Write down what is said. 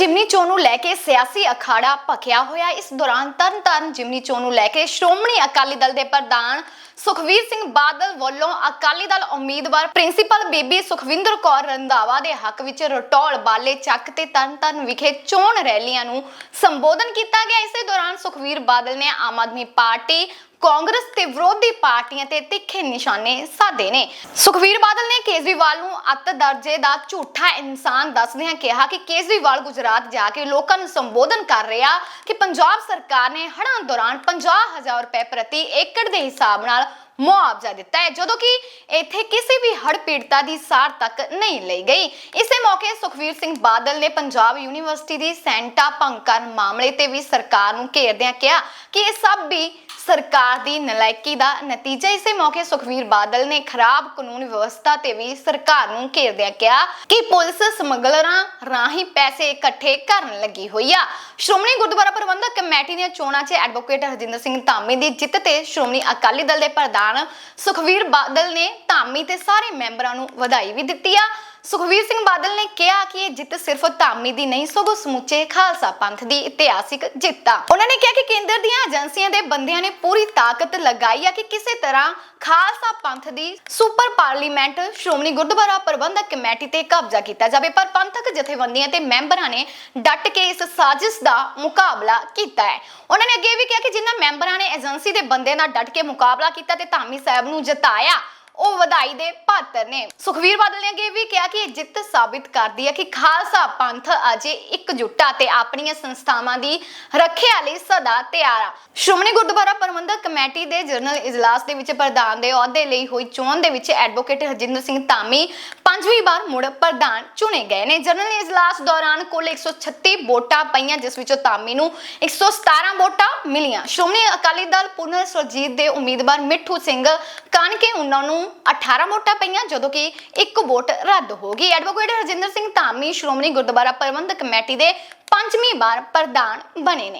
ਜਿਮਨੀ ਚੋਣ ਨੂੰ ਲੈ ਕੇ ਸਿਆਸੀ ਅਖਾੜਾ ਭਖਿਆ ਹੋਇਆ। ਇਸ ਦੌਰਾਨ ਤਰਨਤਾਰਨ ਜਿਮਨੀ ਚੋਣ ਨੂੰ ਲੈ ਕੇ ਸ਼੍ਰੋਮਣੀ ਅਕਾਲੀ ਦਲ ਦੇ ਪ੍ਰਧਾਨ ਸੁਖਵੀਰ ਸਿੰਘ ਬਾਦਲ ਵੱਲੋਂ ਅਕਾਲੀ ਦਲ ਉਮੀਦਵਾਰ ਪ੍ਰਿੰਸੀਪਲ ਬੀਬੀ ਸੁਖਵਿੰਦਰ ਕੌਰ ਰੰਧਾਵਾ ਦੇ ਹੱਕ ਵਿੱਚ ਰਟੌਲ ਬਾਲੇ ਚੱਕ ਤੇ ਤਰਨਤਾਰਨ ਵਿਖੇ ਚੋਣ ਰੈਲੀਆਂ ਨੂੰ ਸੰਬੋਧਨ ਕੀਤਾ ਗਿਆ। ਇਸੇ ਦੌਰਾਨ ਸੁਖਵੀਰ ਬਾਦਲ ਨੇ ਆਮ ਆਦਮੀ ਪਾਰਟੀ ਕਾਂਗਰਸ ਤੇ ਵਿਰੋਧੀ ਪਾਰਟੀਆਂ ਤੇ ਤਿੱਖੇ ਨਿਸ਼ਾਨੇ ਸਾਧੇ ਨੇ। ਸੁਖਵੀਰ ਬਾਦਲ ਨੇ ਕੇਜਰੀਵਾਲ ਨੂੰ ਅੱਤ ਦਰਜੇ ਦਾ ਝੂਠਾ ਇਨਸਾਨ ਦੱਸਦਿਆਂ ਕਿਹਾ ਕਿ ਕੇਜਰੀਵਾਲ ਗੁਜਰਾਤ ਜਾ ਕੇ ਲੋਕਾਂ ਨੂੰ ਸੰਬੋਧਨ ਕਰ ਰਿਹਾ ਕਿ ਪੰਜਾਬ ਸਰਕਾਰ ਨੇ ਹੜ੍ਹਾਂ ਦੌਰਾਨ 50000 ਰੁਪਏ ਪ੍ਰਤੀ ਏਕੜ ਦੇ ਹਿਸਾਬ ਨਾਲ ਮੁਆਵਜ਼ਾ ਦਿੱਤਾ ਹੈ, ਜਦੋਂ ਕਿ ਇੱਥੇ ਕਿਸੇ ਵੀ ਹੜ ਪੀੜਤਾ ਦੀ ਸਾਰ ਤੱਕ ਨਹੀਂ ਲਈ ਗਈ। ਇਸੇ ਮੌਕੇ ਸੁਖਵੀਰ ਸਿੰਘ ਬਾਦਲ ਨੇ ਪੰਜਾਬ ਯੂਨੀਵਰਸਿਟੀ ਦੀ ਸੈਂਟਾ ਭੰਗ ਕਰਨ ਮਾਮਲੇ ਤੇ ਵੀ ਸਰਕਾਰ ਨੂੰ ਘੇਰਦਿਆਂ ਕਿਹਾ ਕਿ ਇਹ ਸਭ ਵੀ ਸਰਕਾਰ ਦੀ ਨਲਾਇਕੀ ਦਾ ਨਤੀਜਾ, ਇਸੇ ਮੌਕੇ ਸੁਖਵੀਰ ਬਾਦਲ ਨੇ ਖਰਾਬ ਕਾਨੂੰਨ ਵਿਵਸਥਾ ਤੇ ਵੀ ਸਰਕਾਰ ਨੂੰ ਘੇਰਦਿਆਂ ਕਿਹਾ ਕਿ ਪੁਲਿਸ ਸਮਗਲਰਾਂ ਰਾਹੀਂ ਪੈਸੇ ਇਕੱਠੇ ਕਰਨ ਲੱਗੀ ਹੋਈ ਆ। ਸ਼੍ਰੋਮਣੀ ਗੁਰਦੁਆਰਾ ਪ੍ਰਬੰਧਕ ਕਮੇਟੀ ਦੀਆਂ ਚੋਣਾਂ 'ਚ ਐਡਵੋਕੇਟ ਹਰਜਿੰਦਰ ਸਿੰਘ ਧਾਮੀ ਦੀ ਜਿੱਤ ਤੇ ਸ਼੍ਰੋਮਣੀ ਅਕਾਲੀ ਦਲ ਦੇ ਪ੍ਰਧਾਨ ਸੁਖਵੀਰ ਬਾਦਲ ਨੇ ਧਾਮੀ ਤੇ ਸਾਰੇ ਮੈਂਬਰਾਂ ਨੂੰ ਵਧਾਈ ਵੀ ਦਿੱਤੀ ਆ। ਸੁਖਵੀਰ ਸਿੰਘ ਬਾਦਲ ਨੇ ਕਿਹਾ ਕਿ ਇਹ ਜਿੱਤ ਸਿਰਫ ਧਾਮੀ ਦੀ ਨਹੀਂ, ਸਗੋਂ ਸਮੁੱਚੇ ਖਾਲਸਾ ਪੰਥ ਦੀ ਇਤਿਹਾਸਿਕ ਜਿੱਤ ਆ। ਉਹਨਾਂ ਨੇ ਕਿਹਾ ਕਿ ਕੇਂਦਰ ਦੀਆਂ ਏਜੰਸੀਆਂ ਦੇ ਬੰਦਿਆਂ ਨੇ ਪੂਰੀ ਤਾਕਤ ਲਗਾਈ ਆ ਕਿ ਕਿਸੇ ਤਰ੍ਹਾਂ ਖਾਲਸਾ ਪੰਥ ਦੀ super parliament Shiromani Gurdwara Prabandhak committee ਤੇ ਕਬਜ਼ਾ ਕੀਤਾ ਜਾਵੇ। ਪਰ ਪੰਥਕ ਜਥੇਬੰਦੀਆਂ ਤੇ ਮੈਂਬਰਾਂ ਨੇ ਡਟ ਕੇ ਇਸ ਸਾਜ਼ਿਸ਼ ਦਾ ਮੁਕਾਬਲਾ ਕੀਤਾ ਹੈ। ਉਹਨਾਂ ਨੇ ਅੱਗੇ ਵੀ ਕਿਹਾ ਕਿ ਜਿਨ੍ਹਾਂ ਮੈਂਬਰਾਂ ਨੇ ਏਜੰਸੀ ਦੇ ਬੰਦੇ ਨਾਲ ਡਟ ਕੇ ਮੁਕਾਬਲਾ ਕੀਤਾ ਤੇ ਧਾਮੀ ਸਾਹਿਬ ਨੂੰ ਜਿਤਾਇਆ ਉਹ ਵਧਾਈ ਦੇ ਪਾਤਰ ਨੇ। ਸੁਖਵੀਰ ਬਾਦਲ ਨੇ ਅੱਗੇ ਵੀ ਕਿਹਾ ਕਿ ਇਹ ਜਿੱਤ ਸਾਬਿਤ ਕਰਦੀ ਹੈ ਕਿ ਖਾਲਸਾ ਪੰਥ ਅਜੇ ਇਕਜੁੱਟਾ ਤੇ ਆਪਣੀਆਂ ਸੰਸਥਾਵਾਂ ਦੀ ਰੱਖਿਆ ਲਈ ਸਦਾ ਤਿਆਰ ਆ। ਸ਼੍ਰੋਮਣੀ ਗੁਰਦੁਆਰਾ ਪ੍ਰਬੰਧਕ ਕਮੇਟੀ ਦੇ ਜਨਰਲ ਇਜਲਾਸ ਦੇ ਵਿੱਚ ਪ੍ਰਧਾਨ ਦੇ ਅਹੁਦੇ ਲਈ ਹੋਈ ਚੋਣ ਦੇ ਵਿੱਚ ਐਡਵੋਕੇਟ ਹਰਜਿੰਦਰ ਸਿੰਘ ਧਾਮੀ ਪੰਜਵੀਂ ਵਾਰ ਮੁੜ ਪ੍ਰਧਾਨ ਚੁਣੇ ਗਏ ਨੇ। ਜਨਰਲ ਇਜਲਾਸ ਦੌਰਾਨ ਕੁੱਲ 136 ਵੋਟਾਂ ਪਈਆਂ, ਜਿਸ ਵਿੱਚੋਂ ਧਾਮੀ ਨੂੰ 117 ਵੋਟਾਂ ਮਿਲੀਆਂ। ਸ਼੍ਰੋਮਣੀ ਅਕਾਲੀ ਦਲ ਪੁਨਰ ਸੁਰਜੀਤ ਦੇ ਉਮੀਦਵਾਰ ਮਿੱਠੂ ਸਿੰਘ ਕਾਨਕੇ, ਉਹਨਾਂ ਨੂੰ 18 ਵੋਟਾਂ ਪਈਆਂ, ਜਦੋਂ ਕਿ ਇੱਕ ਵੋਟ ਰੱਦ ਹੋ ਗਈ। ਐਡਵੋਕੇਟ ਹਰਜਿੰਦਰ ਸਿੰਘ ਧਾਮੀ, ਸ਼੍ਰੋਮਣੀ ਗੁਰਦੁਆਰਾ ਪ੍ਰਬੰਧਕ ਕਮੇਟੀ ਦੇ ਪੰਜਵੀਂ ਵਾਰ ਪ੍ਰਧਾਨ ਬਣੇ ਨੇ।